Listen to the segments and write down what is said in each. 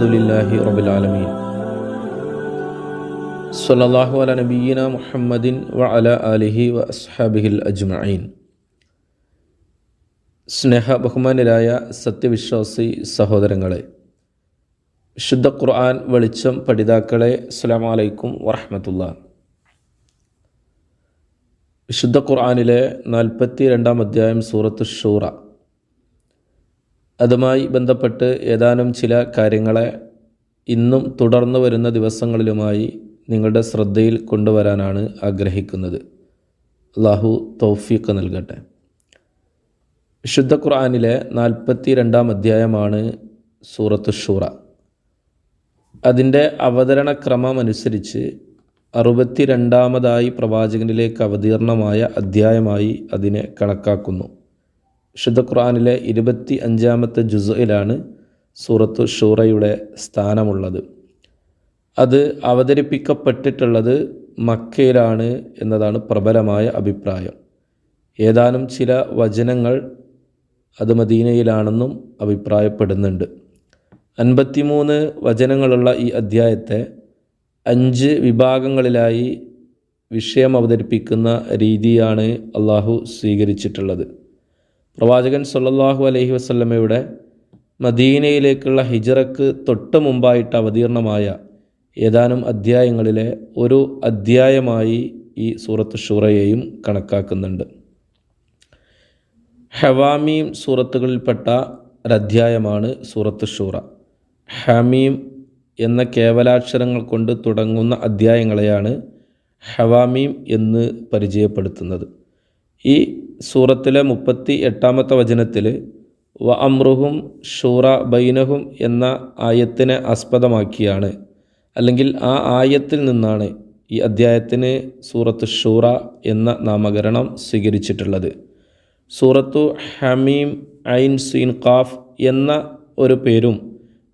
അലഹമുല്ലാഹി റബുലാലമീൻ സല്ലാഹു അല നബീന മുഹമ്മദിൻ വ അല അലിഹി വ അസ്ഹാബിഹിൽ അജ്മഈൻ. സ്നേഹ ബഹുമാനരായ സത്യവിശ്വാസി സഹോദരങ്ങളെ ശുദ്ധ ഖുർആൻ വെളിച്ചം പഠിതാക്കളെ അസ്സാം വലൈക്കും വറഹമത്തുള്ള വിശുദ്ധ ഖുർആാനിലെ നാൽപ്പത്തി രണ്ടാം അധ്യായം സൂറത്ത് ഷൂറ. അതുമായി ബന്ധപ്പെട്ട് ഏതാനും ചില കാര്യങ്ങളെ ഇന്നും തുടർന്നു വരുന്ന ദിവസങ്ങളിലുമായി നിങ്ങളുടെ ശ്രദ്ധയിൽ കൊണ്ടുവരാനാണ് ആഗ്രഹിക്കുന്നത്. അള്ളാഹു തൗഫീഖ് നൽകട്ടെ. വിശുദ്ധ ഖുർആാനിലെ നാൽപ്പത്തി രണ്ടാം അധ്യായമാണ് സൂറത്ത് ഷൂറ. അതിന്റെ അവതരണ ക്രമം അനുസരിച്ച് അറുപത്തി രണ്ടാമതായി പ്രവാചകനിലേക്ക് അവതീർണമായ അധ്യായമായി അതിനെ കണക്കാക്കുന്നു. വിശുദ്ധ ഖുറാനിലെ ഇരുപത്തി അഞ്ചാമത്തെ ജുസയിലാണ് സൂറത്തു ഷൂറയുടെ സ്ഥാനമുള്ളത്. അത് അവതരിപ്പിക്കപ്പെട്ടിട്ടുള്ളത് മക്കയിലാണ് എന്നതാണ് പ്രബലമായ അഭിപ്രായം. ഏതാനും ചില വചനങ്ങൾ അത് മദീനയിലാണെന്നും അഭിപ്രായപ്പെടുന്നുണ്ട്. അൻപത്തിമൂന്ന് വചനങ്ങളുള്ള ഈ അധ്യായത്തെ അഞ്ച് വിഭാഗങ്ങളിലായി വിഷയം അവതരിപ്പിക്കുന്ന രീതിയാണ് അള്ളാഹു സ്വീകരിച്ചിട്ടുള്ളത്. പ്രവാചകൻ സല്ലല്ലാഹു അലഹി വസല്ലമയുടെ മദീനയിലേക്കുള്ള ഹിജറക്ക് തൊട്ട് മുമ്പായിട്ട് അവതീർണമായ ഏതാനും അധ്യായങ്ങളിലെ ഒരു അധ്യായമായി ഈ സൂറത്ത് ഷൂറയെയും കണക്കാക്കുന്നുണ്ട്. ഹവാമീം സൂറത്തുകളിൽപ്പെട്ട ഒരധ്യായമാണ് സൂറത്ത് ഷൂറ. ഹമീം എന്ന കേവലാക്ഷരങ്ങൾ കൊണ്ട് തുടങ്ങുന്ന അധ്യായങ്ങളെയാണ് ഹവാമീം എന്ന് പരിചയപ്പെടുത്തുന്നത്. ഈ സൂറത്തിലെ മുപ്പത്തി എട്ടാമത്തെ വചനത്തിൽ വ അമ്രുഹും ഷൂറ ബൈനഹും എന്ന ആയത്തിനെ ആസ്പദമാക്കിയാണ്. അല്ലെങ്കിൽ ആ ആയത്തിൽ നിന്നാണ് ഈ അദ്ധ്യായത്തിന് സൂറത്ത് ഷൂറ എന്ന നാമകരണം സ്വീകരിച്ചിട്ടുള്ളത്. സൂറത്തു ഹമീം ഐൻ സീൻ ഖാഫ് എന്ന ഒരു പേരും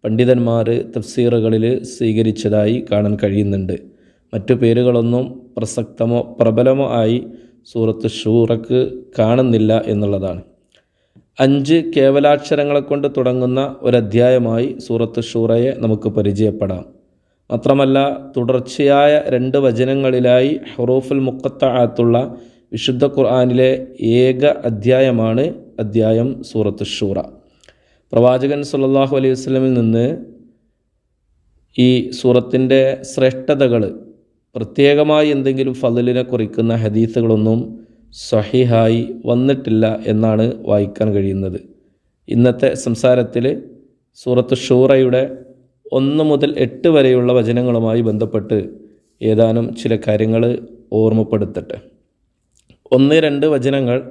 പണ്ഡിതന്മാർ തഫ്സീറുകളിൽ സ്വീകരിച്ചതായി കാണാൻ കഴിയുന്നുണ്ട്. മറ്റു പേരുകളൊന്നും പ്രസക്തമോ പ്രബലമോ ആയി സൂറത്ത് ഷൂറക്ക് കാണുന്നില്ല എന്നുള്ളതാണ്. അഞ്ച് കേവലാക്ഷരങ്ങളെ കൊണ്ട് തുടങ്ങുന്ന ഒരധ്യായമായി സൂറത്ത് ഷൂറയെ നമുക്ക് പരിചയപ്പെടാം. മാത്രമല്ല തുടർച്ചയായ രണ്ട് വചനങ്ങളിലായി ഹറൂഫുൽ മുക്കത്താത്തുള്ള വിശുദ്ധ ഖുർആാനിലെ ഏക അധ്യായമാണ് അധ്യായം സൂറത്ത് ഷൂറ. പ്രവാചകൻ സുല്ലാഹു അലൈഹി വസ്ലമിൽ നിന്ന് ഈ സൂറത്തിന്റെ ശ്രേഷ്ഠതകൾ പ്രത്യേകമായി എന്തെങ്കിലും ഫതിലിനെ കുറിക്കുന്ന ഹദീസുകളൊന്നും സഹിഹായി വന്നിട്ടില്ല എന്നാണ് വായിക്കാൻ കഴിയുന്നത്. ഇന്നത്തെ സംസാരത്തിൽ സൂറത്ത് ഷൂറയുടെ ഒന്ന് മുതൽ എട്ട് വരെയുള്ള വചനങ്ങളുമായി ബന്ധപ്പെട്ട് ഏതാനും ചില കാര്യങ്ങൾ ഓർമ്മപ്പെടുത്തട്ടെ. ഒന്ന് രണ്ട് വചനങ്ങൾ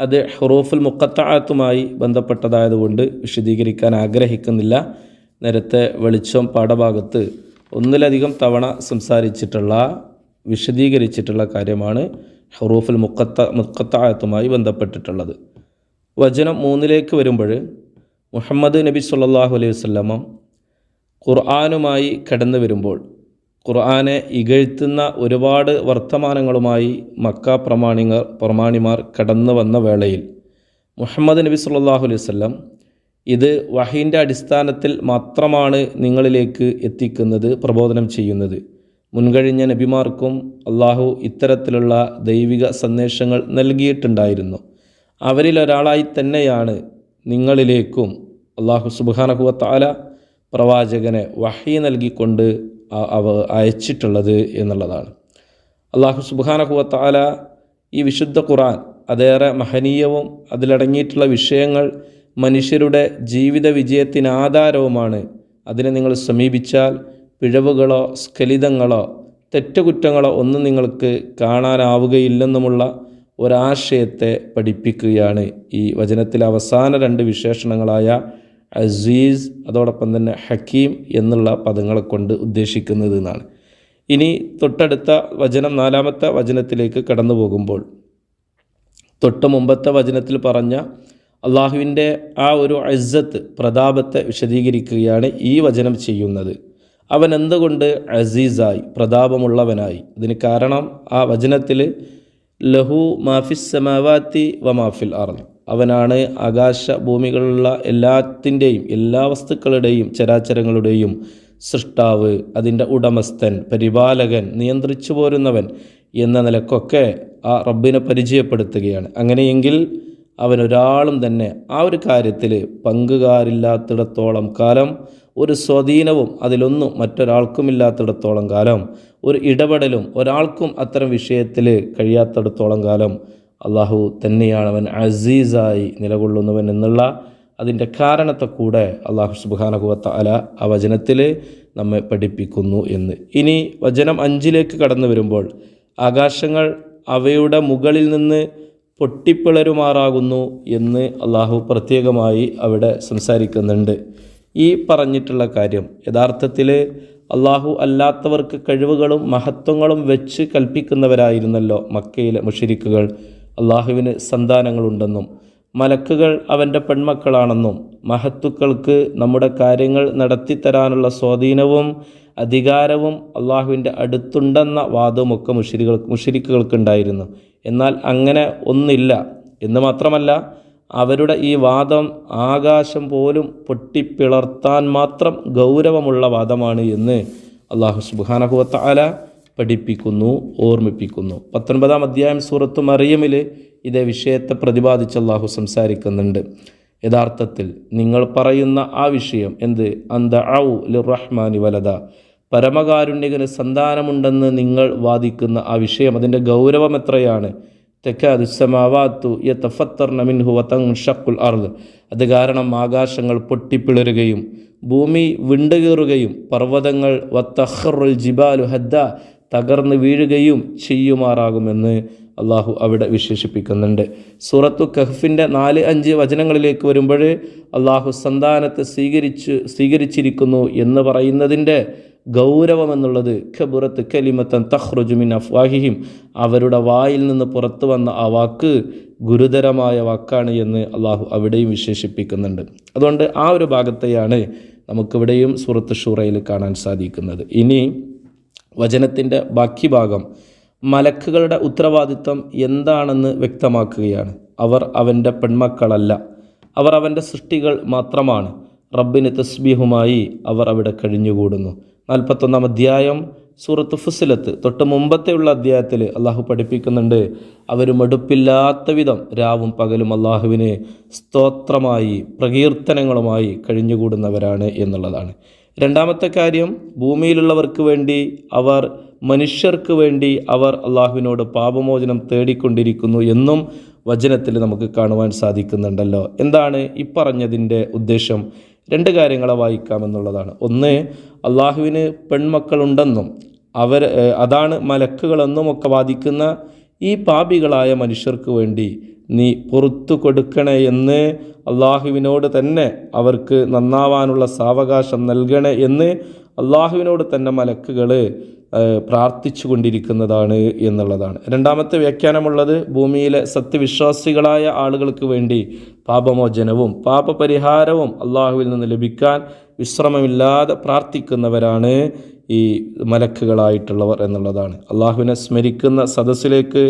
അത് ഹുറൂഫുൽ മുക്കത്താഴത്തുമായി ബന്ധപ്പെട്ടതായതുകൊണ്ട് വിശദീകരിക്കാൻ ആഗ്രഹിക്കുന്നില്ല. നേരത്തെ വെളിച്ചം പാഠഭാഗത്ത് ഒന്നിലധികം തവണ സംസാരിച്ചിട്ടുള്ള വിശദീകരിച്ചിട്ടുള്ള കാര്യമാണ് ഹറൂഫുൽ മുക്കത്ത മുക്കത്തായത്തുമായി ബന്ധപ്പെട്ടിട്ടുള്ളത്. വചനം മൂന്നിലേക്ക് വരുമ്പോൾ മുഹമ്മദ് നബി സല്ലാഹു അലൈഹി വസ്ലമ ഖുർആാനുമായി കടന്നു വരുമ്പോൾ ഖുർആനെ ഇകഴ്ത്തുന്ന ഒരുപാട് വർത്തമാനങ്ങളുമായി മക്ക പ്രമാണികർ പ്രമാണിമാർ കടന്നു വന്ന വേളയിൽ മുഹമ്മദ് നബി സല്ലാഹു അലൈഹി വസ്ലം ഇത് വഹീന്റെ അടിസ്ഥാനത്തിൽ മാത്രമാണ് നിങ്ങളിലേക്ക് എത്തിക്കുന്നത് പ്രബോധനം ചെയ്യുന്നത്. മുൻകഴിഞ്ഞ നബിമാർക്കും അള്ളാഹു ഇത്തരത്തിലുള്ള ദൈവിക സന്ദേശങ്ങൾ നൽകിയിട്ടുണ്ടായിരുന്നു. അവരിലൊരാളായി തന്നെയാണ് നിങ്ങളിലേക്കും അള്ളാഹു സുബാനഹുവത്താല പ്രവാചകനെ വഹി നൽകിക്കൊണ്ട് അവ അയച്ചിട്ടുള്ളത് എന്നുള്ളതാണ്. അള്ളാഹു സുബാനഹുവത്താല ഈ വിശുദ്ധ ഖുറാൻ അതേറെ മഹനീയവും അതിലടങ്ങിയിട്ടുള്ള വിഷയങ്ങൾ മനുഷ്യരുടെ ജീവിത വിജയത്തിന് ആധാരവുമാണ് അതിനെ നിങ്ങൾ സമീപിച്ചാൽ പിഴവുകളോ സ്ഖലിതങ്ങളോ തെറ്റുകുറ്റങ്ങളോ ഒന്നും നിങ്ങൾക്ക് കാണാനാവുകയില്ലെന്നുമുള്ള ഒരാശയത്തെ പഠിപ്പിക്കുകയാണ് ഈ വചനത്തിലെ അവസാന രണ്ട് വിശേഷണങ്ങളായ അസീസ് അതോടൊപ്പം തന്നെ ഹക്കീം എന്നുള്ള പദങ്ങളെ കൊണ്ട് ഉദ്ദേശിക്കുന്നത് എന്നാണ്. ഇനി തൊട്ടടുത്ത വചനം നാലാമത്തെ വചനത്തിലേക്ക് കടന്നു പോകുമ്പോൾ തൊട്ട് മുമ്പത്തെ വചനത്തിൽ പറഞ്ഞ അള്ളാഹുവിന്റെ ആ ഒരു അസത്ത് പ്രതാപത്തെ വിശദീകരിക്കുകയാണ് ഈ വചനം ചെയ്യുന്നത്. അവൻ എന്തുകൊണ്ട് അസീസായി പ്രതാപമുള്ളവനായി? ഇതിന് കാരണം ആ വചനത്തിൽ ലഹു മാഫിസ് സമാവാത്തി വ മാഫിൽ അർ അവനാണ് ആകാശ ഭൂമികളിലുള്ള എല്ലാത്തിന്റെയും എല്ലാ വസ്തുക്കളുടെയും ചരാചരങ്ങളുടെയും സൃഷ്ടാവ് അതിന്റെ ഉടമസ്ഥൻ പരിപാലകൻ നിയന്ത്രിച്ചു പോരുന്നവൻ എന്ന നിലക്കൊക്കെ ആ റബ്ബിനെ പരിചയപ്പെടുത്തുകയാണ്. അങ്ങനെയെങ്കിൽ അവനൊരാളും തന്നെ ആ ഒരു കാര്യത്തിൽ പങ്കുകാരില്ലാത്തിടത്തോളം കാലം ഒരു സ്വാധീനവും അതിലൊന്നും മറ്റൊരാൾക്കുമില്ലാത്തിടത്തോളം കാലം ഒരു ഇടപെടലും ഒരാൾക്കും അത്തരം വിഷയത്തിൽ കഴിയാത്തിടത്തോളം കാലം അള്ളാഹു തന്നെയാണ് അവൻ അസീസായി നിലകൊള്ളുന്നവൻ എന്നുള്ള അതിന്റെ കാരണത്തെ കൂടെ അള്ളാഹു സുബാനഹുവത്ത അല ആ വചനത്തിൽ നമ്മെ പഠിപ്പിക്കുന്നു എന്ന്. ഇനി വചനം അഞ്ചിലേക്ക് കടന്നു വരുമ്പോൾ ആകാശങ്ങൾ അവയുടെ മുകളിൽ നിന്ന് പൊട്ടിപ്പിളരുമാറാകുന്നു എന്ന് അള്ളാഹു പ്രത്യേകമായി അവിടെ സംസാരിക്കുന്നുണ്ട്. ഈ പറഞ്ഞിട്ടുള്ള കാര്യം യഥാർത്ഥത്തിൽ അള്ളാഹു അല്ലാത്തവർക്ക് കഴിവുകളും മഹത്വങ്ങളും വെച്ച് കൽപ്പിക്കുന്നവരായിരുന്നല്ലോ മക്കയിലെ മുഷിരിക്കുകൾ. അള്ളാഹുവിന് സന്താനങ്ങളുണ്ടെന്നും മലക്കുകൾ അവന്റെ പെൺമക്കളാണെന്നും മഹത്തുക്കൾക്ക് നമ്മുടെ കാര്യങ്ങൾ നടത്തിത്തരാനുള്ള സ്വാധീനവും അധികാരവും അള്ളാഹുവിന്റെ അടുത്തുണ്ടെന്ന വാദവുമൊക്കെ മുഷിരികൾ മുഷിരിക്കുകൾക്കുണ്ടായിരുന്നു. എന്നാൽ അങ്ങനെ ഒന്നില്ല. എന്ന് മാത്രമല്ല അവരുടെ ഈ വാദം ആകാശം പോലും പൊട്ടിപ്പിളർത്താൻ മാത്രം ഗൗരവമുള്ള വാദമാണ് എന്ന് അള്ളാഹു സുബാനഹുവത്ത അല പഠിപ്പിക്കുന്നു ഓർമ്മിപ്പിക്കുന്നു. പത്തൊൻപതാം അധ്യായം സൂറത്ത് മറിയമിൽ ഇതേ വിഷയത്തെ പ്രതിപാദിച്ച് അള്ളാഹു സംസാരിക്കുന്നുണ്ട്. യഥാർത്ഥത്തിൽ നിങ്ങൾ പറയുന്ന ആ വിഷയം എന്ത്? അന്ത ഔ ലുറഹ്മാനി വലത പരമകാരുണ്യകന് സന്താനമുണ്ടെന്ന് നിങ്ങൾ വാദിക്കുന്ന ആ വിഷയം അതിന്റെ ഗൗരവം എത്രയാണ്? തെക്കാദുസമാവാത്തു സമാവാത്തു യത്തഫത്തർന മിൻഹു വതങ് ഷക്കുൽ അർദ്. അത് കാരണം ആകാശങ്ങൾ പൊട്ടിപ്പിളരുകയും ഭൂമി വിണ്ടുകീറുകയും പർവതങ്ങൾ വത്തഹറുൽ ജിബാലു ഹദ്ദ തകർന്ന് വീഴുകയും ചെയ്യുമാറാകുമെന്ന് അള്ളാഹു അവിടെ വിശേഷിപ്പിക്കുന്നുണ്ട്. സൂറത്തു കഹ്ഫിന്റെ നാല് അഞ്ച് വചനങ്ങളിലേക്ക് വരുമ്പോൾ അള്ളാഹു സന്താനത്തെ സ്വീകരിച്ച് സ്വീകരിച്ചിരിക്കുന്നു എന്ന് പറയുന്നതിന്റെ ഗൗരവം എന്നുള്ളത് ഖബുറത്ത് കലിമത്തൻ തഹ്റുജുമിൻ അഫ്വാഹിഹിം. അവരുടെ വായിൽ നിന്ന് പുറത്തു വന്ന ആ വാക്ക് ഗുരുതരമായ വാക്കാണ് എന്ന് അള്ളാഹു അവിടെയും വിശേഷിപ്പിക്കുന്നുണ്ട്. അതുകൊണ്ട് ആ ഒരു ഭാഗത്തെയാണ് നമുക്കിവിടെയും സുഹൃത്ത് ഷൂറയിൽ കാണാൻ സാധിക്കുന്നത്. ഇനി വചനത്തിന്റെ ബാക്കി ഭാഗം മലക്കുകളുടെ ഉത്തരവാദിത്വം എന്താണെന്ന് വ്യക്തമാക്കുകയാണ്. അവർ അവന്റെ പെൺമക്കളല്ല. അവർ അവന്റെ സൃഷ്ടികൾ മാത്രമാണ്. റബ്ബിന് തസ്ബീഹുമായി അവർ അവിടെ കഴിഞ്ഞുകൂടുന്നു. നാൽപ്പത്തൊന്നാം അധ്യായം സൂറത്ത് ഫുസിലത്ത്. തൊട്ട് മുമ്പത്തെയുള്ള അധ്യായത്തിൽ അള്ളാഹു പഠിപ്പിക്കുന്നുണ്ട് അവർ മടുപ്പില്ലാത്ത വിധം രാവും പകലും അള്ളാഹുവിന് സ്തോത്രമായി പ്രകീർത്തനങ്ങളുമായി കഴിഞ്ഞുകൂടുന്നവരാണ് എന്നുള്ളതാണ്. രണ്ടാമത്തെ കാര്യം ഭൂമിയിലുള്ളവർക്ക് വേണ്ടി അവർ മനുഷ്യർക്ക് വേണ്ടി അവർ അള്ളാഹുവിനോട് പാപമോചനം തേടിക്കൊണ്ടിരിക്കുന്നു എന്നും വചനത്തിൽ നമുക്ക് കാണുവാൻ സാധിക്കുന്നുണ്ടല്ലോ. എന്താണ് ഈ പറഞ്ഞതിന്റെ ഉദ്ദേശം? രണ്ട് കാര്യങ്ങളെ വായിക്കാമെന്നുള്ളതാണ്. ഒന്ന് അള്ളാഹുവിന് പെൺമക്കളുണ്ടെന്നും അവർ അതാണ് മലക്കുകളെന്നും ഒക്കെ വാദിക്കുന്ന ഈ പാപികളായ മനുഷ്യർക്ക് വേണ്ടി നീ പുറത്തു കൊടുക്കണേ എന്ന് അള്ളാഹുവിനോട് തന്നെ അവർക്ക് നന്നാവാനുള്ള സാവകാശം നൽകണേ എന്ന് അള്ളാഹുവിനോട് തന്നെ മലക്കുകൾ പ്രാർത്ഥിച്ചു കൊണ്ടിരിക്കുന്നതാണ് എന്നുള്ളതാണ്. രണ്ടാമത്തെ വ്യാഖ്യാനമുള്ളത് ഭൂമിയിലെ സത്യവിശ്വാസികളായ ആളുകൾക്ക് വേണ്ടി പാപമോചനവും പാപപരിഹാരവും അള്ളാഹുവിൽ നിന്ന് ലഭിക്കാൻ വിശ്രമമില്ലാതെ പ്രാർത്ഥിക്കുന്നവരാണ് ഈ മലക്കുകളായിട്ടുള്ളവർ എന്നുള്ളതാണ്. അള്ളാഹുവിനെ സ്മരിക്കുന്ന സദസ്സിലേക്ക്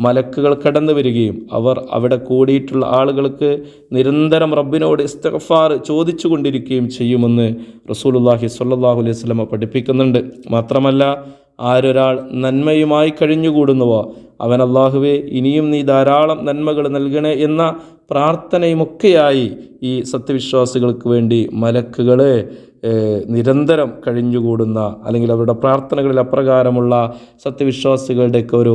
മലക്കുകൾ കടന്നു വരികയും അവർ അവിടെ കൂടിയിട്ടുള്ള ആളുകൾക്ക് നിരന്തരം റബ്ബിനോട് ഇസ്തഫാർ ചോദിച്ചു കൊണ്ടിരിക്കുകയും ചെയ്യുമെന്ന് റസൂലുല്ലാഹി സ്വല്ലല്ലാഹു അലൈഹി സ്വലമ പഠിപ്പിക്കുന്നുണ്ട്. മാത്രമല്ല ആരൊരാൾ നന്മയുമായി കഴിഞ്ഞുകൂടുന്നുവോ? അവൻ അള്ളാഹുവെ ഇനിയും നീ ധാരാളം നന്മകൾ നൽകണേ എന്ന പ്രാർത്ഥനയുമൊക്കെയായി ഈ സത്യവിശ്വാസികൾക്ക് വേണ്ടി മലക്കുകൾ നിരന്തരം കഴിഞ്ഞുകൂടുന്ന അല്ലെങ്കിൽ അവരുടെ പ്രാർത്ഥനകളിൽ അപ്രകാരമുള്ള സത്യവിശ്വാസികളുടെയൊക്കെ ഒരു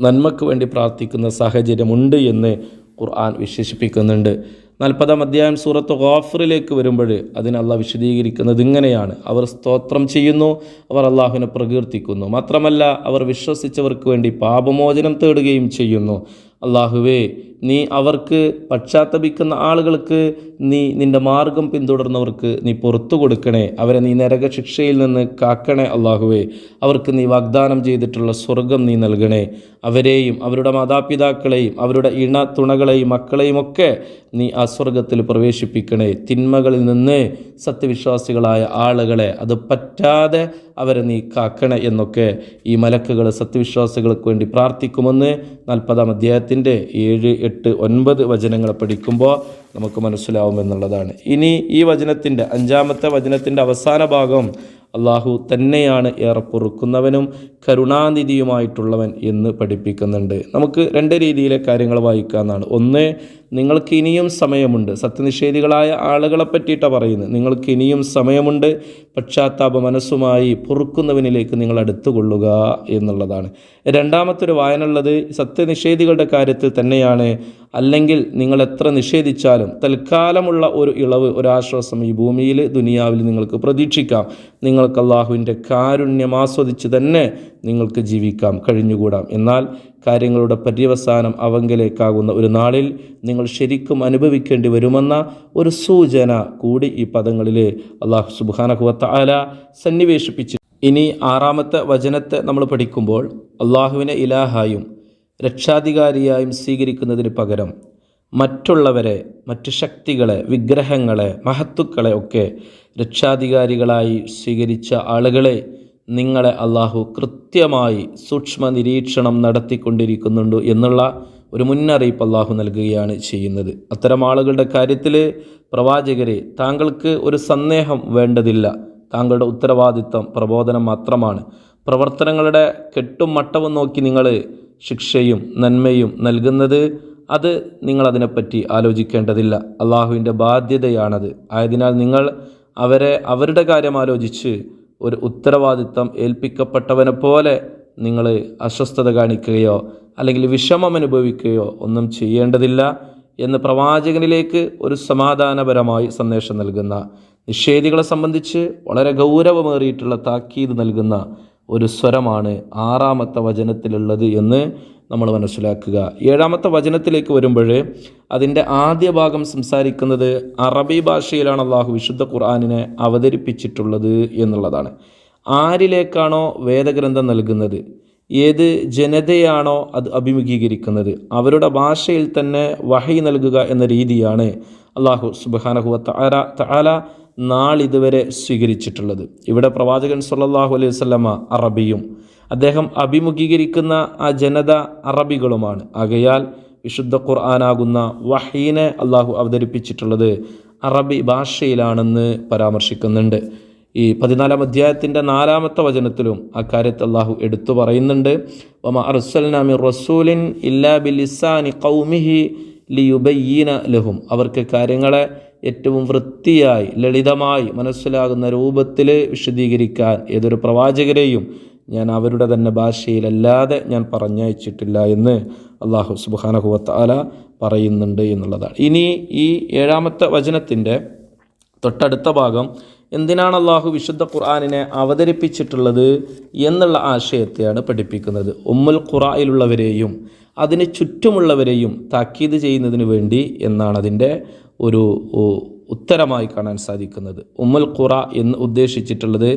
നന്മയ്ക്ക് വേണ്ടി പ്രാർത്ഥിക്കുന്ന സാഹചര്യമുണ്ട് എന്ന് ഖുർആൻ വിശേഷിപ്പിക്കുന്നുണ്ട്. നാൽപ്പതാം അധ്യായം സൂറത്ത് ഗോഫറിലേക്ക് വരുമ്പോൾ അതിനല്ല വിശദീകരിക്കുന്നത് ഇങ്ങനെയാണ്. അവർ സ്തോത്രം ചെയ്യുന്നു അവർ അള്ളാഹുവിനെ പ്രകീർത്തിക്കുന്നു. മാത്രമല്ല അവർ വിശ്വസിച്ചവർക്ക് വേണ്ടി പാപമോചനം തേടുകയും ചെയ്യുന്നു. അള്ളാഹുവേ നീ അവർക്ക് പശ്ചാത്തപിക്കുന്ന ആളുകൾക്ക് നീ നിന്റെ മാർഗം പിന്തുടർന്നവർക്ക് നീ പുറത്തു കൊടുക്കണേ. അവരെ നീ നരക ശിക്ഷയിൽ നിന്ന് കാക്കണേ അള്ളാഹുവേ അവർക്ക് നീ വാഗ്ദാനം ചെയ്തിട്ടുള്ള സ്വർഗം നീ നൽകണേ. അവരെയും അവരുടെ മാതാപിതാക്കളെയും അവരുടെ ഇണ തുണകളെയും മക്കളെയും ഒക്കെ നീ ആ സ്വർഗത്തിൽ പ്രവേശിപ്പിക്കണേ. തിന്മകളിൽ നിന്ന് സത്യവിശ്വാസികളായ ആളുകളെ അത് പറ്റാതെ അവരെ നീ കാക്കണേ എന്നൊക്കെ ഈ മലക്കുകൾ സത്യവിശ്വാസികൾക്ക് വേണ്ടി പ്രാർത്ഥിക്കുമെന്ന് നാൽപ്പതാം അധ്യായത്തിന്റെ ഏഴ് എട്ട് ഒൻപത് വചനങ്ങൾ പഠിക്കുമ്പോൾ നമുക്ക് മനസ്സിലാവുമെന്നുള്ളതാണ് ഇനി ഈ വചനത്തിന്റെ അഞ്ചാമത്തെ വചനത്തിന്റെ അവസാന ഭാഗം അള്ളാഹു തന്നെയാണ് ഏറെ പൊറുക്കുന്നവനും കരുണാനിധിയുമായിട്ടുള്ളവൻ എന്ന് പഠിപ്പിക്കുന്നുണ്ട്. നമുക്ക് രണ്ട് രീതിയിലെ കാര്യങ്ങൾ വായിക്കാമെന്നാണ് ഒന്ന് നിങ്ങൾക്ക് ഇനിയും സമയമുണ്ട്. സത്യനിഷേധികളായ ആളുകളെ പറ്റിയിട്ടാണ് പറയുന്നത്. നിങ്ങൾക്ക് ഇനിയും സമയമുണ്ട്. പശ്ചാത്താപ മനസ്സുമായി പൊറുക്കുന്നവനിലേക്ക് നിങ്ങൾ അടുത്തുകൊള്ളുക എന്നുള്ളതാണ്. രണ്ടാമത്തെ ഒരു വായനുള്ളത് സത്യനിഷേധികളുടെ കാര്യത്തിൽ തന്നെയാണ്. അല്ലെങ്കിൽ നിങ്ങൾ എത്ര നിഷേധിച്ചാലും തൽക്കാലമുള്ള ഒരു ഇളവ് ഒരാശ്വാസം ഈ ഭൂമിയിൽ ദുനിയാവിൽ നിങ്ങൾക്ക് പ്രതീക്ഷിക്കാം. നിങ്ങൾക്ക് അള്ളാഹുവിന്റെ കാരുണ്യം ആസ്വദിച്ച് തന്നെ നിങ്ങൾക്ക് ജീവിക്കാം കഴിഞ്ഞുകൂടാം. എന്നാൽ കാര്യങ്ങളുടെ പര്യവസാനം അവങ്കിലേക്കാകുന്ന ഒരു നാളിൽ നിങ്ങൾ ശരിക്കും അനുഭവിക്കേണ്ടി വരുമെന്ന ഒരു സൂചന കൂടി ഈ പദങ്ങളിൽ അള്ളാഹു സുബാനഹുവത്ത ആല സന്നിവേശിപ്പിച്ചു. ഇനി ആറാമത്തെ വചനത്തെ നമ്മൾ പഠിക്കുമ്പോൾ അള്ളാഹുവിനെ ഇലാഹായും രക്ഷാധികാരിയായും സ്വീകരിക്കുന്നതിന് പകരം മറ്റുള്ളവരെ മറ്റു ശക്തികളെ വിഗ്രഹങ്ങളെ മഹത്തുക്കളെ ഒക്കെ രക്ഷാധികാരികളായി സ്വീകരിച്ച ആളുകളെ നിങ്ങളെ അള്ളാഹു കൃത്യമായി സൂക്ഷ്മ നിരീക്ഷണം നടത്തിക്കൊണ്ടിരിക്കുന്നുണ്ട് എന്നുള്ള ഒരു മുന്നറിയിപ്പ് അള്ളാഹു നൽകുകയാണ് ചെയ്യുന്നത്. അത്തരം ആളുകളുടെ കാര്യത്തിൽ പ്രവാചകരെ താങ്കൾക്ക് ഒരു സന്ദേഹം വേണ്ടതില്ല. താങ്കളുടെ ഉത്തരവാദിത്തം പ്രബോധനം മാത്രമാണ്. പ്രവർത്തനങ്ങളുടെ കെട്ടും മട്ടവും നോക്കി നിങ്ങൾ ശിക്ഷയും നന്മയും നൽകുന്നത് അത് നിങ്ങളതിനെപ്പറ്റി ആലോചിക്കേണ്ടതില്ല. അള്ളാഹുവിന്റെ ബാധ്യതയാണത്. ആയതിനാൽ നിങ്ങൾ അവരെ അവരുടെ കാര്യം ആലോചിച്ച് ഒരു ഉത്തരവാദിത്തം ഏൽപ്പിക്കപ്പെട്ടവനെ പോലെ നിങ്ങൾ അസ്വസ്ഥത കാണിക്കുകയോ അല്ലെങ്കിൽ വിഷമം അനുഭവിക്കുകയോ ഒന്നും ചെയ്യേണ്ടതില്ല എന്ന് പ്രവാചകനിലേക്ക് ഒരു സമാധാനപരമായി സന്ദേശം നൽകുന്ന നിഷേധികളെ സംബന്ധിച്ച് വളരെ ഗൗരവമേറിയിട്ടുള്ള താക്കീത് നൽകുന്ന ഒരു സ്വരമാണ് ആറാമത്തെ വചനത്തിലുള്ളത് എന്ന് നമ്മൾ മനസ്സിലാക്കുക. ഏഴാമത്തെ വചനത്തിലേക്ക് വരുമ്പോൾ അതിന്റെ ആദ്യ ഭാഗം സംസാരിക്കുന്നത് അറബി ഭാഷയിലാണ് അള്ളാഹു വിശുദ്ധ ഖുർആാനിനെ അവതരിപ്പിച്ചിട്ടുള്ളത് എന്നുള്ളതാണ്. ആരിലേക്കാണോ വേദഗ്രന്ഥം നൽകുന്നത്? ഏത് ജനതയാണോ അത് അഭിമുഖീകരിക്കുന്നത്? അവരുടെ ഭാഷയിൽ തന്നെ വഹി നൽകുക എന്ന രീതിയാണ് അള്ളാഹു സുബാനഹുവ താര താല നാളിതുവരെ സ്വീകരിച്ചിട്ടുള്ളത്. ഇവിടെ പ്രവാചകൻ സല്ലാഹു അലൈഹി വസല്ലമ അറബിയും അദ്ദേഹം അഭിമുഖീകരിക്കുന്ന ആ ജനത അറബികളുമാണ്. ആകയാൽ വിശുദ്ധ ഖുർആാനാകുന്ന വഹീനെ അള്ളാഹു അവതരിപ്പിച്ചിട്ടുള്ളത് അറബി ഭാഷയിലാണെന്ന് പരാമർശിക്കുന്നുണ്ട്. ഈ പതിനാലാം അധ്യായത്തിന്റെ നാലാമത്തെ വചനത്തിലും അക്കാര്യത്തെ കാര്യത്തെ അള്ളാഹു എടുത്തു പറയുന്നുണ്ട്. റസൂലിൻ ഇല്ലാ ലഹും. അവർക്ക് കാര്യങ്ങളെ ഏറ്റവും വൃത്തിയായി ലളിതമായി മനസ്സിലാകുന്ന രൂപത്തിൽ വിശദീകരിക്കാൻ ഏതൊരു പ്രവാചകരെയും ഞാൻ അവരുടെ തന്നെ ഭാഷയിലല്ലാതെ ഞാൻ പറഞ്ഞയച്ചിട്ടില്ല എന്ന് അള്ളാഹു സുബാനഹുവത്ത് ആല പറയുന്നുണ്ട് എന്നുള്ളതാണ്. ഇനി ഈ ഏഴാമത്തെ വചനത്തിന്റെ തൊട്ടടുത്ത ഭാഗം എന്തിനാണ് അള്ളാഹു വിശുദ്ധ ഖുർആാനിനെ അവതരിപ്പിച്ചിട്ടുള്ളത് എന്നുള്ള ആശയത്തെയാണ് പഠിപ്പിക്കുന്നത്. ഉമ്മുൽ ഖുറായിലുള്ളവരെയും അതിന് ചുറ്റുമുള്ളവരെയും താക്കീത് ചെയ്യുന്നതിന് വേണ്ടി എന്നാണ് അതിന്റെ ഒരു ഉത്തരമായി കാണാൻ സാധിക്കുന്നത്. ഉമ്മുൽ ഖുറ എന്ന് ഉദ്ദേശിച്ചിട്ടുള്ളത്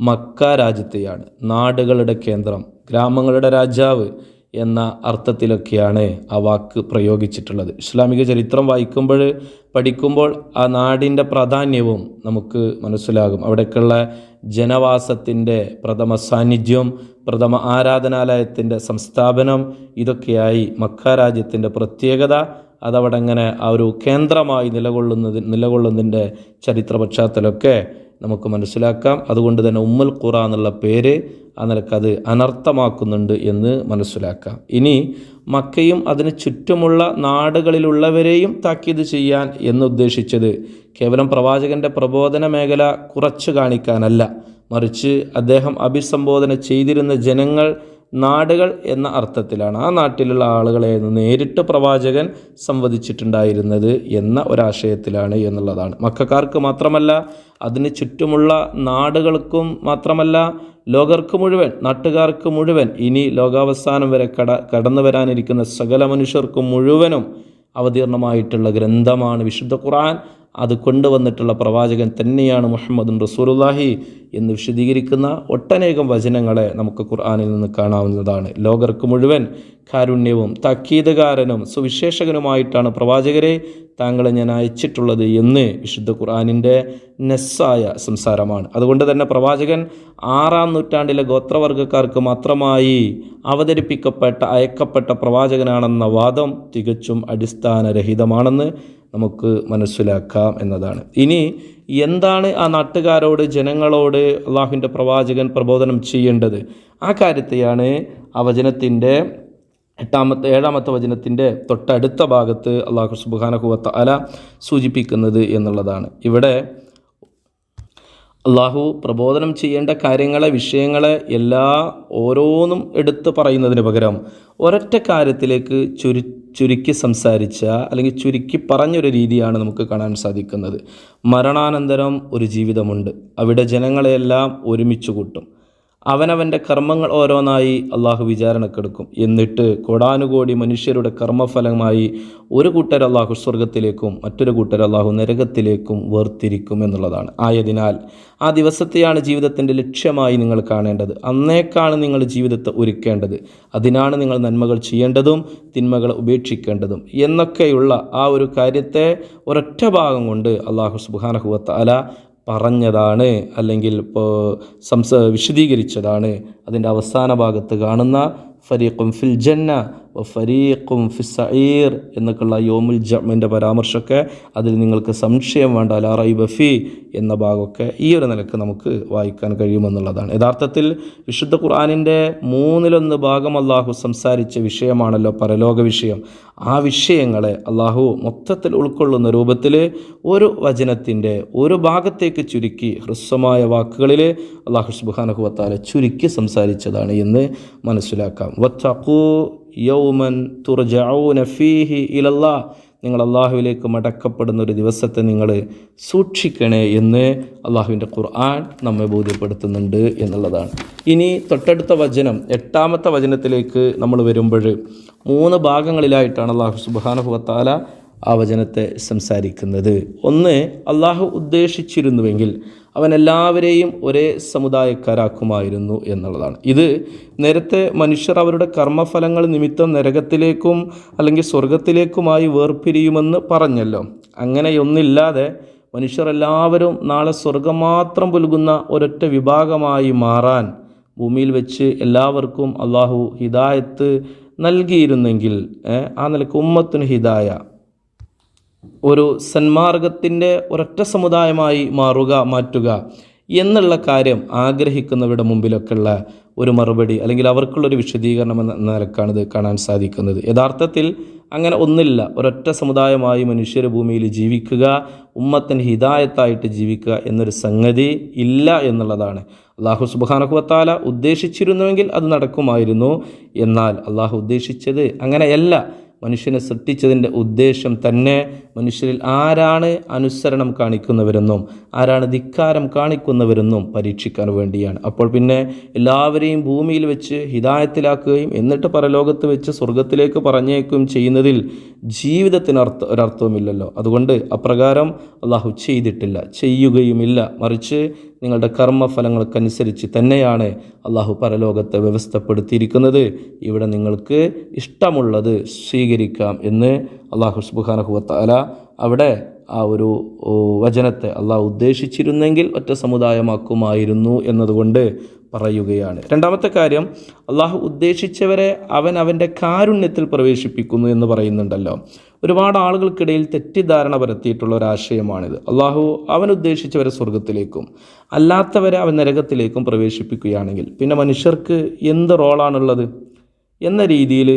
മക്ക രാജ്യത്തെയാണ്. നാടുകളുടെ കേന്ദ്രം ഗ്രാമങ്ങളുടെ രാജാവ് എന്ന അർത്ഥത്തിലൊക്കെയാണ് ആ വാക്ക് പ്രയോഗിച്ചിട്ടുള്ളത്. ഇസ്ലാമിക ചരിത്രം വായിക്കുമ്പോൾ പഠിക്കുമ്പോൾ ആ നാടിന്റെ പ്രാധാന്യവും നമുക്ക് മനസ്സിലാകും. അവിടേക്കുള്ള ജനവാസത്തിന്റെ പ്രഥമ സാന്നിധ്യം പ്രഥമ ആരാധനാലയത്തിന്റെ സംസ്ഥാപനം ഇതൊക്കെയായി മക്ക രാജ്യത്തിന്റെ പ്രത്യേകത അതവിടെ അങ്ങനെ ആ ഒരു കേന്ദ്രമായി നിലകൊള്ളുന്നതി നിലകൊള്ളുന്നതിന്റെ ചരിത്ര പശ്ചാത്തലമൊക്കെ നമുക്ക് മനസ്സിലാക്കാം. അതുകൊണ്ട് തന്നെ ഉമ്മൽ ഖുറ എന്നുള്ള പേര് ആ നിലക്കത് അനർത്ഥമാക്കുന്നുണ്ട് എന്ന് മനസ്സിലാക്കാം. ഇനി മക്കയും അതിന് ചുറ്റുമുള്ള നാടുകളിലുള്ളവരെയും താക്കീത് ചെയ്യാൻ എന്നുദ്ദേശിച്ചത് കേവലം പ്രവാചകന്റെ പ്രബോധന മേഖല കുറച്ചു കാണിക്കാനല്ല. മറിച്ച് അദ്ദേഹം അഭിസംബോധന ചെയ്തിരുന്ന ജനങ്ങൾ നാടുകൾ എന്ന അർത്ഥത്തിലാണ് ആ നാട്ടിലുള്ള ആളുകളെ നേരിട്ട് പ്രവാചകൻ സംവദിച്ചിട്ടുണ്ടായിരുന്നത് എന്ന ഒരാശയത്തിലാണ് എന്നുള്ളതാണ്. മക്കാർക്ക് മാത്രമല്ല അതിന് ചുറ്റുമുള്ള നാടുകൾക്കും മാത്രമല്ല ലോകർക്ക് മുഴുവൻ നാട്ടുകാർക്ക് മുഴുവൻ ഇനി ലോകാവസാനം വരെ കട കടന്നു വരാനിരിക്കുന്ന സകല മനുഷ്യർക്കും മുഴുവനും അവതീർണമായിട്ടുള്ള ഗ്രന്ഥമാണ് വിശുദ്ധ ഖുർആൻ. അത് കൊണ്ടുവന്നിട്ടുള്ള പ്രവാചകൻ തന്നെയാണ് മുഹമ്മദ് റസൂലുള്ളാഹി എന്ന് വിശദീകരിക്കുന്ന ഒട്ടനേകം വചനങ്ങളെ നമുക്ക് ഖുർആാനിൽ നിന്ന് കാണാവുന്നതാണ്. ലോകർക്ക് മുഴുവൻ കാരുണ്യവും താക്കീതുകാരനും സുവിശേഷകനുമായിട്ടാണ് പ്രവാചകരെ താങ്കളെ ഞാൻ അയച്ചിട്ടുള്ളത് എന്ന് വിശുദ്ധ ഖുർആാനിന്റെ നെസ്സായ സംസാരമാണ്. അതുകൊണ്ട് തന്നെ പ്രവാചകൻ ആറാം നൂറ്റാണ്ടിലെ ഗോത്രവർഗക്കാർക്ക് മാത്രമായി അവതരിപ്പിക്കപ്പെട്ട അയക്കപ്പെട്ട പ്രവാചകനാണെന്ന വാദം തികച്ചും അടിസ്ഥാനരഹിതമാണെന്ന് നമുക്ക് മനസ്സിലാക്കാം എന്നതാണ്. ഇനി എന്താണ് ആ നാട്ടുകാരോട് ജനങ്ങളോട് അള്ളാഹുവിന്റെ പ്രവാചകൻ പ്രബോധനം ചെയ്യേണ്ടത്? ആ കാര്യത്തെയാണ് ആ വചനത്തിന്റെ എട്ടാമത്തെ ഏഴാമത്തെ വചനത്തിന്റെ തൊട്ടടുത്ത ഭാഗത്ത് അള്ളാഹു സുബാനഹുവത്ത അല സൂചിപ്പിക്കുന്നത് എന്നുള്ളതാണ്. ഇവിടെ അള്ളാഹു പ്രബോധനം ചെയ്യേണ്ട കാര്യങ്ങളെ വിഷയങ്ങളെ എല്ലാ ഓരോന്നും എടുത്തു പറയുന്നതിന് പകരം ഒരൊറ്റ കാര്യത്തിലേക്ക് ചുരു ചുരുക്കി സംസാരിച്ച അല്ലെങ്കിൽ ചുരുക്കി പറഞ്ഞൊരു രീതിയാണ് നമുക്ക് കാണാൻ സാധിക്കുന്നത്. മരണാനന്തരം ഒരു ജീവിതമുണ്ട്. അവിടെ ജനങ്ങളെയെല്ലാം ഒരുമിച്ച് കൂട്ടും. അവനവന്റെ കർമ്മങ്ങൾ ഓരോന്നായി അള്ളാഹു വിചാരണക്കെടുക്കും. എന്നിട്ട് കോടാനുകോടി മനുഷ്യരുടെ കർമ്മഫലമായി ഒരു കൂട്ടർ അള്ളാഹു സ്വർഗത്തിലേക്കും മറ്റൊരു കൂട്ടർ അള്ളാഹു നരകത്തിലേക്കും വേർതിരിക്കും എന്നുള്ളതാണ്. ആയതിനാൽ ആ ദിവസത്തെയാണ് ജീവിതത്തിന്റെ ലക്ഷ്യമായി നിങ്ങൾ കാണേണ്ടത്. അന്നേക്കാണ് നിങ്ങൾ ജീവിതത്തെ ഒരുക്കേണ്ടത്. അതിനാണ് നിങ്ങൾ നന്മകൾ ചെയ്യേണ്ടതും തിന്മകൾ ഉപേക്ഷിക്കേണ്ടതും എന്നൊക്കെയുള്ള ആ ഒരു കാര്യത്തെ ഒരൊറ്റ ഭാഗം കൊണ്ട് അള്ളാഹു സുബാനഹുവത്ത് അല പറഞ്ഞതാണ് അല്ലെങ്കിൽ സംസ വിശദീകരിച്ചതാണ്. അതിന്റെ അവസാന ഭാഗത്ത് കാണുന്ന ഫരീഖും ഫിൽ ജന്ന ഫരീഖും ഫിസീർ എന്നൊക്കെയുള്ള യോമുൽ ജമ്മിന്റെ പരാമർശമൊക്കെ അതിൽ നിങ്ങൾക്ക് സംശയം വേണ്ട ലാ റൈബ ഫി എന്ന ഭാഗമൊക്കെ ഈ ഒരു നിലയ്ക്ക് നമുക്ക് വായിക്കാൻ കഴിയുമെന്നുള്ളതാണ്. യഥാർത്ഥത്തിൽ വിശുദ്ധ ഖുർആാനിന്റെ മൂന്നിലൊന്ന് ഭാഗം അള്ളാഹു സംസാരിച്ച വിഷയമാണല്ലോ പരലോക വിഷയം. ആ വിഷയങ്ങളെ അള്ളാഹു മൊത്തത്തിൽ ഉൾക്കൊള്ളുന്ന രൂപത്തിൽ ഒരു വചനത്തിന്റെ ഒരു ഭാഗത്തേക്ക് ചുരുക്കി ഹ്രസ്വമായ വാക്കുകളിൽ അള്ളാഹു സുബാനഹുവത്താലെ ചുരുക്കി സംസാരിച്ചതാണ് എന്ന് മനസ്സിലാക്കാം. വത്തഖൂ യൗമൻ തുർജഊന ഫീഹി ഇലല്ലാ നിങ്ങൾ അള്ളാഹുവിലേക്ക് മടക്കപ്പെടുന്ന ഒരു ദിവസത്തെ നിങ്ങൾ സൂക്ഷിക്കണേ എന്ന് അള്ളാഹുവിന്റെ ഖുർആൻ നമ്മെ ബോധ്യപ്പെടുത്തുന്നുണ്ട് എന്നുള്ളതാണ്. ഇനി തൊട്ടടുത്ത വചനം എട്ടാമത്തെ വചനത്തിലേക്ക് നമ്മൾ വരുമ്പോൾ മൂന്ന് ഭാഗങ്ങളിലായിട്ടാണ് അള്ളാഹു സുബാനുഭവത്താല ആ വചനത്തെ സംസാരിക്കുന്നത്. ഒന്ന് അള്ളാഹു ഉദ്ദേശിച്ചിരുന്നുവെങ്കിൽ അവൻ എല്ലാവരെയും ഒരേ സമുദായക്കാരാക്കുമായിരുന്നു എന്നുള്ളതാണ്. ഇത് നേരത്തെ മനുഷ്യർ അവരുടെ കർമ്മഫലങ്ങൾ നിമിത്തം നരകത്തിലേക്കും അല്ലെങ്കിൽ സ്വർഗത്തിലേക്കുമായി വേർപിരിയുമെന്ന് പറഞ്ഞല്ലോ. അങ്ങനെയൊന്നില്ലാതെ മനുഷ്യർ എല്ലാവരും നാളെ സ്വർഗം മാത്രം പുൽകുന്ന ഒരൊറ്റ വിഭാഗമായി മാറാൻ ഭൂമിയിൽ വെച്ച് എല്ലാവർക്കും അള്ളാഹു ഹിദായത്ത് നൽകിയിരുന്നെങ്കിൽ ആ നിലയ്ക്ക് ഉമ്മത്തിന് ഹിദായ ഒരു സന്മാർഗത്തിന്റെ ഒരൊറ്റ സമുദായമായി മാറുക മാറ്റുക എന്നുള്ള കാര്യം ആഗ്രഹിക്കുന്നവരുടെ മുമ്പിലൊക്കെയുള്ള ഒരു മറുപടി അല്ലെങ്കിൽ അവർക്കുള്ളൊരു വിശദീകരണം എന്ന നിലക്കാണിത് കാണാൻ സാധിക്കുന്നത്. യഥാർത്ഥത്തിൽ അങ്ങനെ ഒന്നില്ല. ഒരൊറ്റ സമുദായമായി മനുഷ്യർ ഭൂമിയിൽ ജീവിക്കുക ഉമ്മത്തിന് ഹിതായത്തായിട്ട് ജീവിക്കുക എന്നൊരു സംഗതി ഇല്ല എന്നുള്ളതാണ്. അള്ളാഹു സുബാനഹുവത്താല ഉദ്ദേശിച്ചിരുന്നുവെങ്കിൽ അത് നടക്കുമായിരുന്നു. എന്നാൽ അള്ളാഹു ഉദ്ദേശിച്ചത് അങ്ങനെയല്ല. മനുഷ്യനെ സൃഷ്ടിച്ചതിന്റെ ഉദ്ദേശം തന്നെ മനുഷ്യരിൽ ആരാണ് അനുസരണം കാണിക്കുന്നവരെന്നും ആരാണ് ധിക്കാരം കാണിക്കുന്നവരെന്നും പരീക്ഷിക്കാൻ വേണ്ടിയാണ്. അപ്പോൾ പിന്നെ എല്ലാവരെയും ഭൂമിയിൽ വെച്ച് ഹിതായത്തിലാക്കുകയും എന്നിട്ട് പരലോകത്ത് വെച്ച് സ്വർഗത്തിലേക്ക് പറഞ്ഞേക്കുകയും ചെയ്യുന്നതിൽ ജീവിതത്തിന് അർത്ഥ ഒരർത്ഥവുമില്ലല്ലോ. അതുകൊണ്ട് അപ്രകാരം അള്ളാഹു ചെയ്തിട്ടില്ല ചെയ്യുകയുമില്ല. മറിച്ച് നിങ്ങളുടെ കർമ്മഫലങ്ങൾക്കനുസരിച്ച് തന്നെയാണ് അള്ളാഹു പരലോകത്തെ വ്യവസ്ഥപ്പെടുത്തിയിരിക്കുന്നത്. ഇവിടെ നിങ്ങൾക്ക് ഇഷ്ടമുള്ളത് സ്വീകരിക്കാം എന്ന് അള്ളാഹു സുബാനഹുവത്ത അല അവിടെ ആ ഒരു വചനത്തെ അള്ളാഹു ഉദ്ദേശിച്ചിരുന്നെങ്കിൽ ഒറ്റ സമുദായമാക്കുമായിരുന്നു എന്നതുകൊണ്ട് പറയുകയാണ്. രണ്ടാമത്തെ കാര്യം അള്ളാഹു ഉദ്ദേശിച്ചവരെ അവൻ അവന്റെ കാരുണ്യത്തിൽ പ്രവേശിപ്പിക്കുന്നു എന്ന് പറയുന്നുണ്ടല്ലോ. ഒരുപാട് ആളുകൾക്കിടയിൽ തെറ്റിദ്ധാരണ പരത്തിയിട്ടുള്ള ഒരാശയമാണിത്. അള്ളാഹു അവൻ ഉദ്ദേശിച്ചവരെ സ്വർഗത്തിലേക്കും അല്ലാത്തവരെ അവൻ നരകത്തിലേക്കും പ്രവേശിപ്പിക്കുകയാണെങ്കിൽ പിന്നെ മനുഷ്യർക്ക് എന്ത് റോളാണുള്ളത്? എന്ന രീതിയിൽ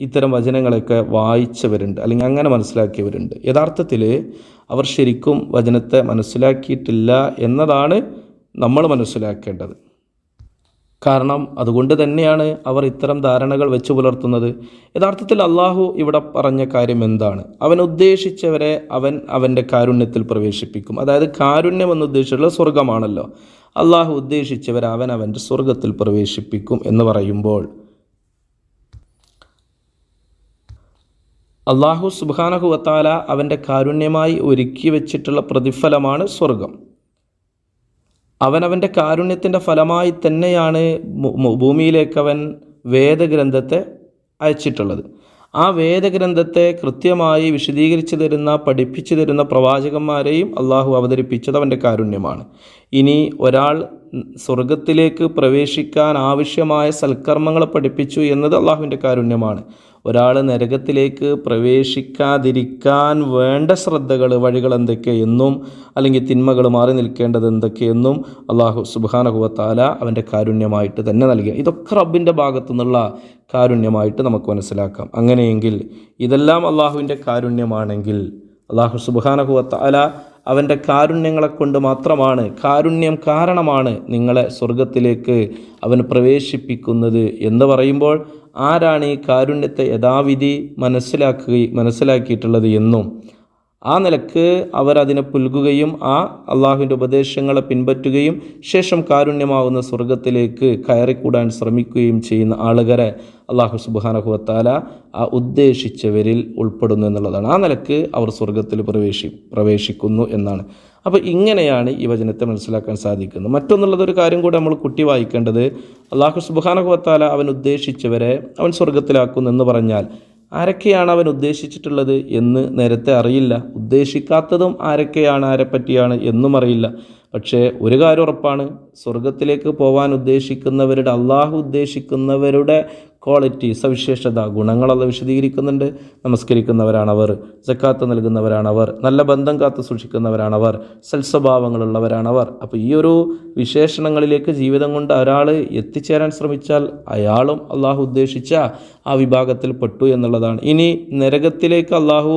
ഇത്തരം വചനങ്ങളൊക്കെ വായിച്ചവരുണ്ട് അല്ലെങ്കിൽ അങ്ങനെ മനസ്സിലാക്കിയവരുണ്ട്. യഥാർത്ഥത്തിൽ അവർ ശരിക്കും വചനത്തെ മനസ്സിലാക്കിയിട്ടില്ല എന്നതാണ് നമ്മൾ മനസ്സിലാക്കേണ്ടത്. കാരണം അതുകൊണ്ട് തന്നെയാണ് അവർ ഇത്തരം ധാരണകൾ വെച്ചു പുലർത്തുന്നത്. യഥാർത്ഥത്തിൽ അള്ളാഹു ഇവിടെ പറഞ്ഞ കാര്യം എന്താണ്? അവൻ ഉദ്ദേശിച്ചവരെ അവൻ അവന്റെ കാരുണ്യത്തിൽ പ്രവേശിപ്പിക്കും. അതായത് കാരുണ്യം എന്ന് ഉദ്ദേശിച്ചുള്ള സ്വർഗമാണല്ലോ അള്ളാഹു ഉദ്ദേശിച്ചവരെ അവൻ അവന്റെ സ്വർഗത്തിൽ പ്രവേശിപ്പിക്കും എന്ന് പറയുമ്പോൾ അള്ളാഹു സുബാനഹുവത്താല അവന്റെ കാരുണ്യമായി ഒരുക്കി വെച്ചിട്ടുള്ള പ്രതിഫലമാണ് സ്വർഗം അവനവന്റെ കാരുണ്യത്തിന്റെ ഫലമായി തന്നെയാണ് ഭൂമിയിലേക്ക് അവൻ വേദഗ്രന്ഥത്തെ അയച്ചിട്ടുള്ളത്. ആ വേദഗ്രന്ഥത്തെ കൃത്യമായി വിശദീകരിച്ചു തരുന്ന പഠിപ്പിച്ചു തരുന്ന പ്രവാചകന്മാരെയും അള്ളാഹു അവതരിപ്പിച്ചത് അവന്റെ കാരുണ്യമാണ്. ഇനി ഒരാൾ സ്വർഗത്തിലേക്ക് പ്രവേശിക്കാൻ ആവശ്യമായ സൽക്കർമ്മങ്ങളെ പഠിപ്പിച്ചു എന്നത് അള്ളാഹുവിന്റെ കാരുണ്യമാണ്. ഒരാൾ നരകത്തിലേക്ക് പ്രവേശിക്കാതിരിക്കാൻ വേണ്ട ശ്രദ്ധകൾ വഴികൾ എന്തൊക്കെയെന്നും അല്ലെങ്കിൽ തിന്മകൾ മാറി നിൽക്കേണ്ടത് എന്തൊക്കെയെന്നും അള്ളാഹു സുബാനഹുവത്താല അവന്റെ കാരുണ്യമായിട്ട് തന്നെ നൽകി ഇതൊക്കെ റബ്ബിന്റെ ഭാഗത്തു നിന്നുള്ള കാരുണ്യമായിട്ട് നമുക്ക് മനസ്സിലാക്കാം. അങ്ങനെയെങ്കിൽ ഇതെല്ലാം അള്ളാഹുവിന്റെ കാരുണ്യമാണെങ്കിൽ അള്ളാഹു സുബാനഹുവത്താല അവന്റെ കാരുണ്യങ്ങളെ കൊണ്ട് മാത്രമാണ് കാരുണ്യം കാരണമാണ് നിങ്ങളെ സ്വർഗത്തിലേക്ക് അവൻ പ്രവേശിപ്പിക്കുന്നത് എന്ന് പറയുമ്പോൾ ആരാണ് ഈ കാരുണ്യത്തെ യഥാവിധി മനസ്സിലാക്കി മനസ്സിലാക്കിയിട്ടുള്ളത് എന്നും ആ നിലയ്ക്ക് അതിനെ പുൽകുകയും ആ അള്ളാഹുവിന്റെ ഉപദേശങ്ങളെ പിൻപറ്റുകയും ശേഷം കാരുണ്യമാവുന്ന സ്വർഗത്തിലേക്ക് കയറിക്കൂടാൻ ശ്രമിക്കുകയും ചെയ്യുന്ന ആളുകരെ അള്ളാഹു സുബാനഹുവത്താല ആ ഉദ്ദേശിച്ചവരിൽ ഉൾപ്പെടുന്നു എന്നുള്ളതാണ്. ആ നിലയ്ക്ക് അവർ സ്വർഗത്തിൽ പ്രവേശി പ്രവേശിക്കുന്നു എന്നാണ്. അപ്പോൾ ഇങ്ങനെയാണ് ഈ വചനത്തെ മനസ്സിലാക്കാൻ സാധിക്കുന്നത്. മറ്റൊന്നുള്ളതൊരു കാര്യം കൂടെ നമ്മൾ കുട്ടി വായിക്കേണ്ടത് അള്ളാഹു സുബാനഹുവത്താല അവൻ ഉദ്ദേശിച്ചവരെ അവൻ സ്വർഗത്തിലാക്കുന്നു എന്ന് പറഞ്ഞാൽ ആരൊക്കെയാണ് അവൻ ഉദ്ദേശിച്ചിട്ടുള്ളത് എന്ന് നേരത്തെ അറിയില്ല. ഉദ്ദേശിക്കാത്തതും ആരൊക്കെയാണ് ആരെപ്പറ്റിയാണ് എന്നും അറിയില്ല. പക്ഷേ ഒരു കാര്യം ഉറപ്പാണ് സ്വർഗത്തിലേക്ക് പോകാൻ ഉദ്ദേശിക്കുന്നവരുടെ അള്ളാഹു ഉദ്ദേശിക്കുന്നവരുടെ ക്വാളിറ്റി സവിശേഷത ഗുണങ്ങളത് വിശദീകരിക്കുന്നുണ്ട്. നമസ്കരിക്കുന്നവരാണവർ ജക്കാത്ത് നൽകുന്നവരാണവർ നല്ല ബന്ധം കാത്തു സൂക്ഷിക്കുന്നവരാണവർ സൽസ്വഭാവങ്ങളുള്ളവരാണവർ. അപ്പോൾ ഈ ഒരു വിശേഷണങ്ങളിലേക്ക് ജീവിതം കൊണ്ട് ഒരാൾ എത്തിച്ചേരാൻ ശ്രമിച്ചാൽ അയാളും അള്ളാഹു ഉദ്ദേശിച്ച ആ വിഭാഗത്തിൽ പെട്ടു എന്നുള്ളതാണ്. ഇനി നരകത്തിലേക്ക് അള്ളാഹു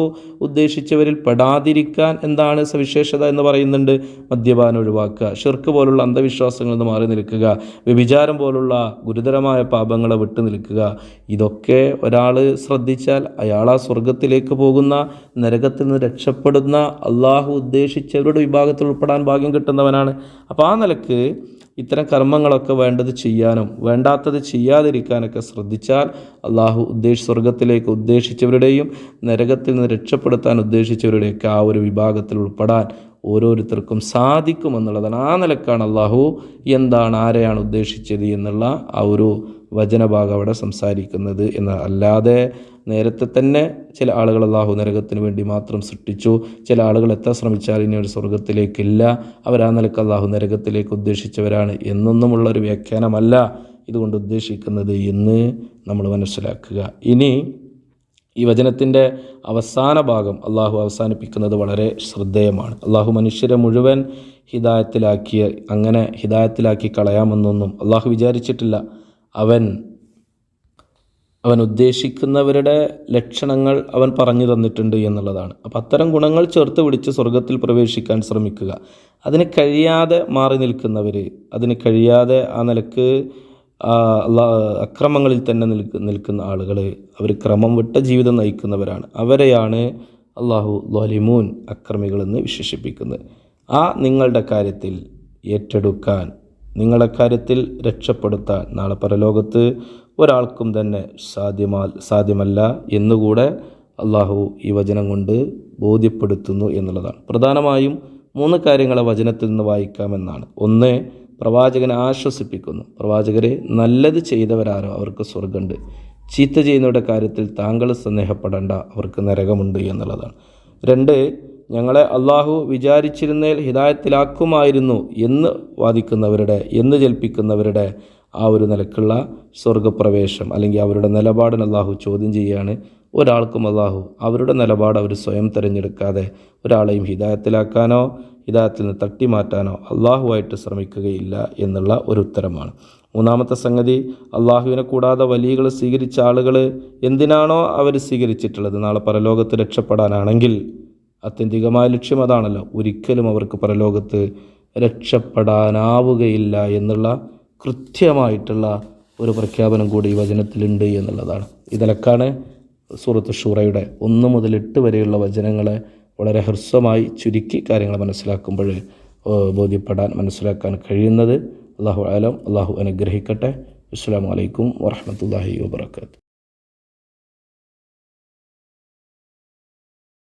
ഉദ്ദേശിച്ചവരിൽ പെടാതിരിക്കാൻ എന്താണ് സവിശേഷത എന്ന് പറയുന്നുണ്ട്. മദ്യപാനം ഒഴിവാക്കുക ഷിർക്ക് പോലുള്ള അന്ധവിശ്വാസങ്ങളിൽ നിന്ന് മാറി നിൽക്കുക വ്യഭിചാരം പോലുള്ള ഗുരുതരമായ പാപങ്ങളെ വിട്ടു നിൽക്കുക ഇതൊക്കെ ഒരാൾ ശ്രദ്ധിച്ചാൽ അയാൾ ആ സ്വർഗത്തിലേക്ക് പോകുന്ന നരകത്തിൽ നിന്ന് രക്ഷപ്പെടുന്ന അള്ളാഹു ഉദ്ദേശിച്ചവരുടെ വിഭാഗത്തിൽ ഉൾപ്പെടാൻ ഭാഗ്യം കിട്ടുന്നവനാണ്. അപ്പോൾ ആ നിലയ്ക്ക് ഇത്തരം കർമ്മങ്ങളൊക്കെ വേണ്ടത് ചെയ്യാനും വേണ്ടാത്തത് ചെയ്യാതിരിക്കാനൊക്കെ ശ്രദ്ധിച്ചാൽ അള്ളാഹു ഉദ്ദേശ സ്വർഗത്തിലേക്ക് ഉദ്ദേശിച്ചവരുടെയും നരകത്തിൽ നിന്ന് രക്ഷപ്പെടുത്താൻ ഉദ്ദേശിച്ചവരുടെയൊക്കെ ആ ഒരു വിഭാഗത്തിൽ ഉൾപ്പെടാൻ ഓരോരുത്തർക്കും സാധിക്കുമെന്നുള്ളതാണ്. ആ നിലക്കാണ് അള്ളാഹു എന്താണ് ആരെയാണ് ഉദ്ദേശിച്ചത് എന്നുള്ള ആ ഒരു വചനഭാഗം അവിടെ സംസാരിക്കുന്നത് എന്ന്. അല്ലാതെ നേരത്തെ തന്നെ ചില ആളുകൾ അള്ളാഹു നരകത്തിന് വേണ്ടി മാത്രം സൃഷ്ടിച്ചു. ചില ആളുകൾ എത്താൻ ശ്രമിച്ചാൽ ഇനി ഒരു സ്വർഗത്തിലേക്കില്ല അവർ ആ നിലയ്ക്ക് അള്ളാഹു നരകത്തിലേക്ക് ഉദ്ദേശിച്ചവരാണ് എന്നൊന്നുമുള്ള ഒരു വ്യാഖ്യാനമല്ല ഇതുകൊണ്ട് ഉദ്ദേശിക്കുന്നത് എന്ന് നമ്മൾ മനസ്സിലാക്കുക. ഇനി ഈ വചനത്തിന്റെ അവസാന ഭാഗം അള്ളാഹു അവസാനിപ്പിക്കുന്നത് വളരെ ശ്രദ്ധേയമാണ്. അള്ളാഹു മനുഷ്യരെ മുഴുവൻ ഹിദായത്തിലാക്കിയ അങ്ങനെ ഹിദായത്തിലാക്കി കളയാമെന്നൊന്നും അള്ളാഹു വിചാരിച്ചിട്ടില്ല. അവൻ അവൻ ഉദ്ദേശിക്കുന്നവരുടെ ലക്ഷണങ്ങൾ അവൻ പറഞ്ഞു തന്നിട്ടുണ്ട് എന്നുള്ളതാണ്. അപ്പം അത്തരം ഗുണങ്ങൾ ചേർത്ത് പിടിച്ച് സ്വർഗത്തിൽ പ്രവേശിക്കാൻ ശ്രമിക്കുക. അതിന് കഴിയാതെ മാറി നിൽക്കുന്നവർ അതിന് കഴിയാതെ ആ നിലയ്ക്ക് അക്രമങ്ങളിൽ തന്നെ നിൽക്ക് നിൽക്കുന്ന ആളുകൾ അവർ ക്രമം വിട്ട ജീവിതം നയിക്കുന്നവരാണ്. അവരെയാണ് അള്ളാഹു ലോലിമൂൻ അക്രമികളെന്ന് വിശേഷിപ്പിക്കുന്നത്. ആ നിങ്ങളുടെ കാര്യത്തിൽ ഏറ്റെടുക്കാൻ നിങ്ങളുടെ കാര്യത്തിൽ രക്ഷപ്പെടുത്താൻ നാളെ പരലോകത്ത് ഒരാൾക്കും തന്നെ സാധ്യമാ സാധ്യമല്ല എന്നുകൂടെ അള്ളാഹു ഈ വചനം കൊണ്ട് ബോധ്യപ്പെടുത്തുന്നു എന്നുള്ളതാണ്. പ്രധാനമായും മൂന്ന് കാര്യങ്ങളെ വചനത്തിൽ നിന്ന് വായിക്കാമെന്നാണ്. ഒന്ന് പ്രവാചകനെ ആശ്വസിപ്പിക്കുന്നു. പ്രവാചകരെ നല്ലത് ചെയ്തവരാരോ അവർക്ക് സ്വർഗമുണ്ട് ചീത്ത ചെയ്യുന്നവരുടെ കാര്യത്തിൽ താങ്കൾ സന്ദേഹപ്പെടേണ്ട അവർക്ക് നരകമുണ്ട് എന്നുള്ളതാണ്. രണ്ട് ഞങ്ങളെ അള്ളാഹു വിചാരിച്ചിരുന്നേൽ ഹിതായത്തിലാക്കുമായിരുന്നു എന്ന് വാദിക്കുന്നവരുടെ എന്ന് ജൽപ്പിക്കുന്നവരുടെ ആ ഒരു നിലക്കുള്ള സ്വർഗപ്രവേശം അല്ലെങ്കിൽ അവരുടെ നിലപാടിന് അള്ളാഹു ചോദ്യം ചെയ്യുകയാണ് ഒരാൾക്കും അള്ളാഹു അവരുടെ നിലപാട് അവർ സ്വയം തിരഞ്ഞെടുക്കാതെ ഒരാളെയും ഹിദായത്തിലാക്കാനോ ഹിദായത്തിൽ നിന്ന് തട്ടി മാറ്റാനോ അള്ളാഹുവായിട്ട് ശ്രമിക്കുകയില്ല എന്നുള്ള ഒരു ഉത്തരമാണ് മൂന്നാമത്തെ സംഗതി അള്ളാഹുവിനെ കൂടാതെ വലിയകൾ സ്വീകരിച്ച ആളുകൾ എന്തിനാണോ അവർ സ്വീകരിച്ചിട്ടുള്ളത്? നാളെ പരലോകത്ത് രക്ഷപ്പെടാനാണെങ്കിൽ ആത്യന്തികമായ ലക്ഷ്യം അതാണല്ലോ. ഒരിക്കലും അവർക്ക് പരലോകത്ത് രക്ഷപ്പെടാനാവുകയില്ല എന്നുള്ള കൃത്യമായിട്ടുള്ള ഒരു പ്രഖ്യാപനം കൂടി ഈ വചനത്തിലുണ്ട് എന്നുള്ളതാണ്. ഇതിലക്കാണ് സൂറത്ത് ഷൂറയുടെ ഒന്ന് മുതൽ എട്ട് വരെയുള്ള വചനങ്ങളെ വളരെ ഹ്രസ്വമായി ചുരുക്കി കാര്യങ്ങൾ മനസ്സിലാക്കുമ്പോൾ ബോധ്യപ്പെടാൻ മനസ്സിലാക്കാൻ കഴിയുന്നത്. അള്ളാഹു ആലം അള്ളാഹു അനുഗ്രഹിക്കട്ടെ. അസ്സാം വലൈക്കും വാഹമത്തല്ലാഹി വാബർക്കാത്തു